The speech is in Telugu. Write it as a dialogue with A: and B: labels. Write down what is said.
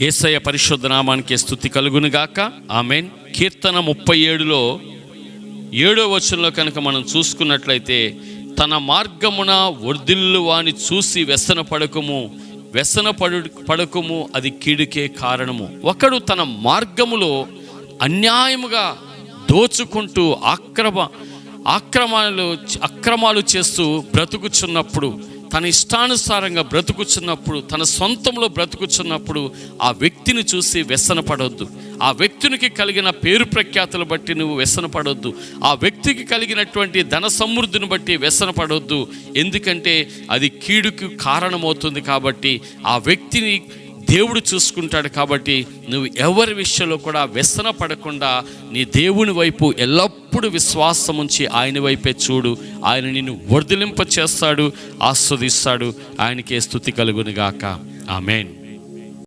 A: ఏసయ పరిశుద్ధ నామానికి స్థుతి కలుగునుగాక ఆమెన్. కీర్తన ముప్పై ఏడులో ఏడో వచనంలో కనుక మనం చూసుకున్నట్లయితే తన మార్గమున వర్ధిల్లు వాని చూసి వ్యసన పడకము. వ్యసన పడు పడకము అది కీడుకే కారణము. ఒకడు తన మార్గములో అన్యాయముగా దోచుకుంటూ ఆక్రమ ఆక్రమాలు అక్రమాలు చేస్తూ బ్రతుకుచున్నప్పుడు తన ఇష్టానుసారంగా బ్రతుకుచున్నప్పుడు తన సొంతంలో బ్రతుకుచున్నప్పుడు ఆ వ్యక్తిని చూసి వ్యసన పడొద్దు ఆ వ్యక్తినికి కలిగిన పేరు ప్రఖ్యాతులు బట్టి నువ్వు వ్యసన పడొద్దు ఆ వ్యక్తికి కలిగినటువంటి ధన సమృద్ధిని బట్టి వ్యసన పడొద్దు ఎందుకంటే అది కీడుకు కారణమవుతుంది కాబట్టి ఆ వ్యక్తిని దేవుడు చూసుకుంటాడు కాబట్టి నువ్వు ఎవరి విషయంలో కూడా వ్యసన పడకుండా నీ దేవుని వైపు ఎల్లప్పుడూ విశ్వాసం ఉంచి ఆయన వైపే చూడు. ఆయన నిన్ను వర్ధలింప చేస్తాడు ఆస్వాదిస్తాడు. ఆయనకే స్థుతి కలుగునుగాక. ఆమెన్.